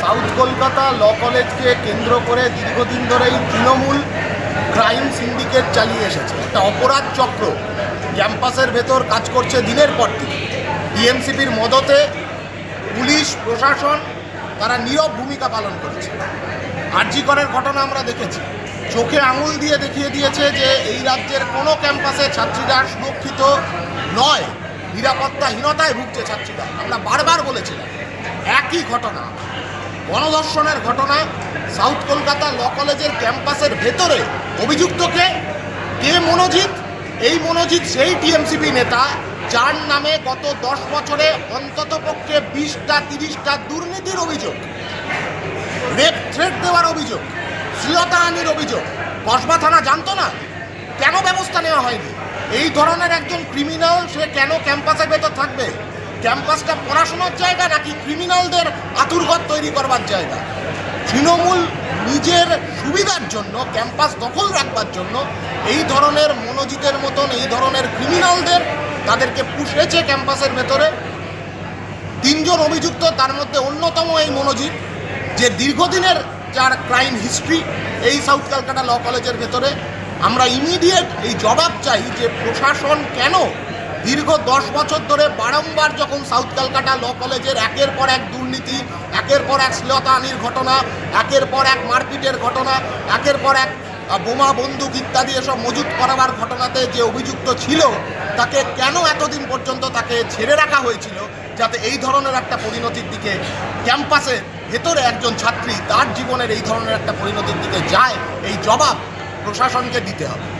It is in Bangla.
সাউথ কলকাতা ল কলেজকে কেন্দ্র করে দীর্ঘদিন ধরেই তৃণমূল ক্রাইম সিন্ডিকেট চালিয়ে এসেছে। একটা অপরাধ চক্র। ক্যাম্পাসের ভেতর কাজ করছে দিনের পর দিন। ডিএমসিপির মদতে পুলিশ, প্রশাসন তারা নীরব ভূমিকা পালন করেছে। আর্জি আরজিকরের ঘটনা আমরা দেখেছি। চোখে আঙুল দিয়ে দেখিয়ে দিয়েছে যে এই রাজ্যের কোনো ক্যাম্পাসে ছাত্রীরা সুরক্ষিত নয়। নিরাপত্তাহীনতায় ভুগছে ছাত্রীরা। আমরা বারবার বলেছিলাম, একই ঘটনা। গণধর্ষণের ঘটনা সাউথ কলকাতা ল কলেজের ক্যাম্পাসের ভেতরে। অভিযুক্তকে কে মনোজিৎ? এই মনোজিৎ সেই টিএমসিপি নেতা, যার নামে গত দশ বছরে অন্তত পক্ষে বিশটা, তিরিশটা দুর্নীতির অভিযোগ, রেপ, থ্রেট দেওয়ার অভিযোগ শ্লীলতাহানির অভিযোগ। কসবা থানা জানতো না? কেন ব্যবস্থা নেওয়া হয়নি? এই ধরনের একজন ক্রিমিনাল সে কেন ক্যাম্পাসের ভেতর থাকবে? ক্যাম্পাসটা পড়াশোনার জায়গা নাকি ক্রিমিনালদের আতুরঘর তৈরি করবার জায়গা? তৃণমূল নিজের সুবিধার জন্য, ক্যাম্পাস দখল রাখবার জন্য এই ধরনের মনোজিতের মতন, এই ধরনের ক্রিমিনালদের তাদেরকে পুষেছে ক্যাম্পাসের ভেতরে। তিনজন অভিযুক্ত, তার মধ্যে অন্যতম এই মনোজিৎ, যে দীর্ঘদিনের যার ক্রাইম হিস্ট্রি এই সাউথ ক্যালকাটা ল কলেজের ভেতরে। আমরা ইমিডিয়েট এই জবাব চাই যে প্রশাসন কেন দীর্ঘ দশ বছর ধরে বারংবার যখন সাউথ ক্যালকাটা ল কলেজের একের পর এক দুর্নীতি, একের পর এক শ্লীলতাহানির ঘটনা, একের পর এক মারপিটের ঘটনা, একের পর এক বোমা, বন্দুক ইত্যাদি এসব মজুত করাবার ঘটনাতে যে অভিযুক্ত ছিল, তাকে কেন এতদিন পর্যন্ত তাকে ছেড়ে রাখা হয়েছিল, যাতে এই ধরনের একটা পরিণতির দিকে ক্যাম্পাসে ভেতরে একজন ছাত্রী তার জীবনের এই ধরনের একটা পরিণতির দিকে যায়, এই জবাব প্রশাসনকে দিতে হবে।